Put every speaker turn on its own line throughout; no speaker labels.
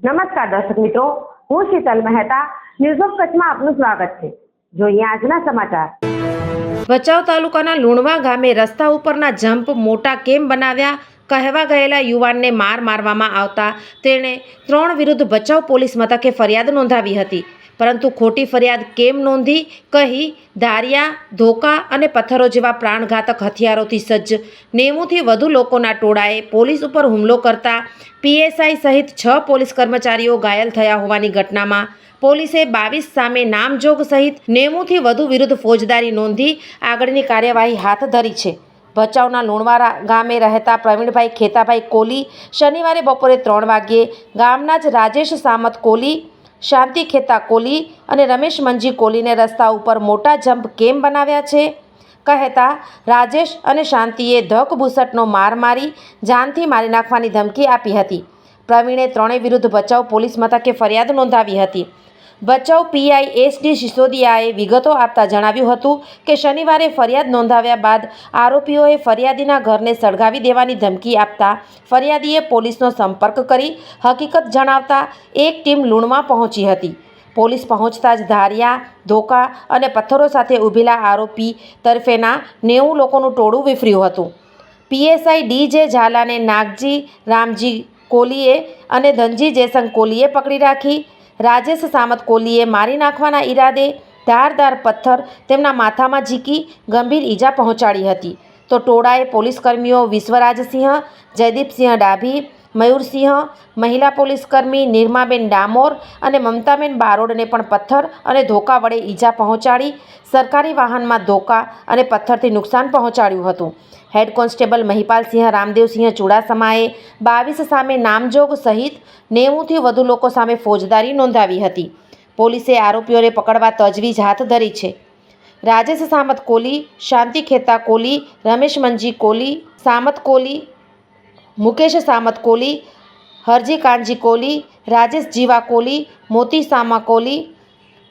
નમસ્કાર દર્શક મિત્રો, હું શીતલ મહેતા ન્યૂઝ ઓફ કચ્છમાં આપનું સ્વાગત છે. જોઈએ આજના સમાચાર.
ભચાઉ તાલુકાના લુણવા ગામે રસ્તા ઉપરના જમ્પ મોટા કેમ બનાવ્યા, કહેવા ગયેલા યુવાનને માર મારવામાં આવતા, તેણે ત્રણ વિરુદ્ધ ભચાઉ પોલીસ મથકે ફરિયાદ નોંધાવી હતી. પરંતુ ખોટી ફરિયાદ કેમ નોંધી કહી ધારિયા, ધોકા અને પથ્થરો જેવા પ્રાણઘાતક હથિયારોથી સજ્જ. નેવુંથી વધુ લોકોના ટોળાએ પોલીસ ઉપર હુમલો કરતા પીએસઆઈ સહિત છ પોલીસ કર્મચારીઓ ઘાયલ થયા હોવાની ઘટનામાં પોલીસે બાવીસ સામે નામજોગ સહિત નેવુંથી વધુ વિરુદ્ધ ફોજદારી નોંધી આગળની કાર્યવાહી હાથ ધરી છે. ભચાઉના લુણવારા ગામે રહેતા પ્રવીણભાઈ ખેતાભાઈ કોલી શનિવારે બપોરે ત્રણ વાગ્યે ગામના જ રાજેશ સામત કોલી શાંતિ ખેતા કોલી અને રમેશ મંજી કોલીને રસ્તા ઉપર મોટા જમ્પ કેમ બનાવ્યા છે? કહેતા રાજેશ અને શાંતિએ ધકબુસટનો માર મારી જાનથી મારી નાખવાની ધમકી આપી હતી. પ્રવીણે ત્રણેય વિરુદ્ધ બચાવ પોલીસ મથકે ફરિયાદ નોંધાવી હતી. ભચાઉ પીઆઈ એસડી સિસોદિયાએ વિગતો આપતા જણાવ્યું હતું કે શનિવારે ફરિયાદ નોંધાવ્યા બાદ આરોપીઓએ ફરિયાદીના ઘરને સળગાવી દેવાની ધમકી આપતા ફરિયાદીએ પોલીસનો સંપર્ક કરી હકીકત જણાવતા એક ટીમ લૂણમાં પહોંચી હતી. પોલીસ પહોંચતા જ ધારિયા, ધોકા અને પથ્થરો સાથે ઊભેલા આરોપી તરફેના નેવું લોકોનું ટોળું વિફર્યું હતું. પીએસઆઈ ડી જે ઝાલાને નાગજી, રામજી કોલીએ અને ધનજી જયસંગ કોલીએ પકડી રાખી રાજેશ સામત કોલીએ મારી નાખવાના ઈરાદે ધારદાર પથ્થર તેમના માથામાં ઝીકી ગંભીર ઈજા પહોંચાડી હતી. તો ટોળાએ પોલીસકર્મીઓ વિશ્વરાજસિંહ, જયદીપસિંહ ડાભી મયુરસિંહ મહિલા પોલીસકર્મી નિર્માબેન ડામોર અને મમતાબેન બારોડને પણ પથ્થર અને ધોકા વડે ઈજા પહોંચાડી, સરકારી વાહનમાં ધોકા અને પથ્થરથી નુકસાન પહોંચાડ્યું હતું. હેડ કોન્સ્ટેબલ મહિપાલસિંહ રામદેવસિંહ ચુડાસમાએ બાવીસ સામે નામજોગ સહિત નેવુંથી વધુ લોકો સામે ફોજદારી નોંધાવી હતી. પોલીસે આરોપીઓને પકડવા તજવીજ હાથ ધરી છે. રાજેશ સામત કોલી, શાંતિ ખેતા કોલી, રમેશ મંજી કોલી, સામત કોલી મુકેશ સામત કોલી હરજી કાનજી કોલી રાજેશ જીવા કોલી મોતી સામા કોલી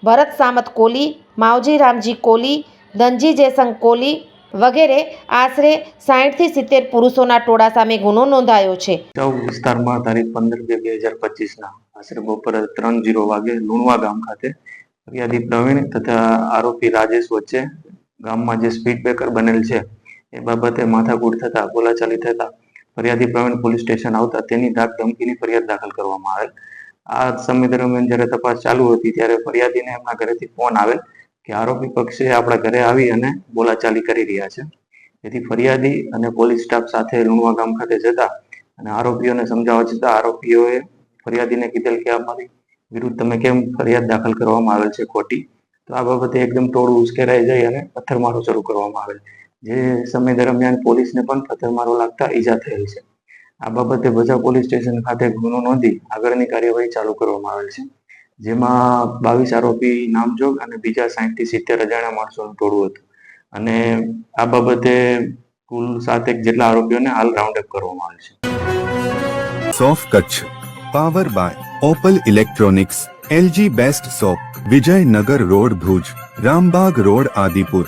ભરત સામત કોલી માવજી રામજી કોલી ધનજી જયસંગ કોલી વગેરે આશરે સાહીઠથી સિત્તેર પુરુષોના ટોળા સામે ગુનો નોંધાયો છે.
વિસ્તારમાં તારીખ પંદર બે બે હજાર પચીસના આશરે બપોરે ત્રણ જીરો વાગે લુણવા ગામ ખાતે ફરિયાદી પ્રવીણ તથા આરોપી રાજેશ વચ્ચે ગામમાં જે સ્પીડ બ્રેકર બનેલ છે, એ બાબતે માથાકૂટ થતા બોલાચાલી થતા ફરિયાદી પ્રવીણ પોલીસ સ્ટેશન આવતા તેની ધાક ધમકીની ફરિયાદ દાખલ કરવામાં આવેલ. આ સમય દરમિયાન જ્યારે તપાસ ચાલુ હતી ત્યારે ફરિયાદીને એમના ઘરેથી ફોન આવેલ કે આરોપી પક્ષે આપણા ઘરે આવી અને બોલાચાલી કરી રહ્યા છે. જેથી ફરિયાદી અને પોલીસ સ્ટાફ સાથે લુણવા ગામ ખાતે જતા અને આરોપીઓને સમજાવવા છતાં આરોપીઓએ ફરિયાદીને કીધેલ કે અમારી વિરુદ્ધ તમે કેમ ફરિયાદ દાખલ કરવામાં આવેલ છે ખોટી? તો આ બાબતે એકદમ ટોળું ઉશ્કેરાઈ જઈ અને પથ્થરમારો શરૂ કરવામાં આવેલ. જે સમય દરમિયાન પોલીસને પણ પથ્થરમારો લાગતા ઈજા થયેલ છે. આ બાબતે ભજા પોલીસ સ્ટેશન ખાતે ગુનો નોંધી આગળની કાર્યવાહી ચાલુ કરવામાં આવેલ છે. જેમાં બાવીસ આરોપી નામજોગ અને બીજા સાહીઠથી સિત્તેર અજાણ્યા માણસોનું ટોળું હતું. અને આ બાબતે કુલ સાતેક જેટલા આરોપીઓને હાલ રાઉન્ડ અપ કરવામાં આવેલ છે.
સોફ Kutch, power by Opal electronics, LG best shop Vijaynagar road Bhuj, Rambag road Adipur.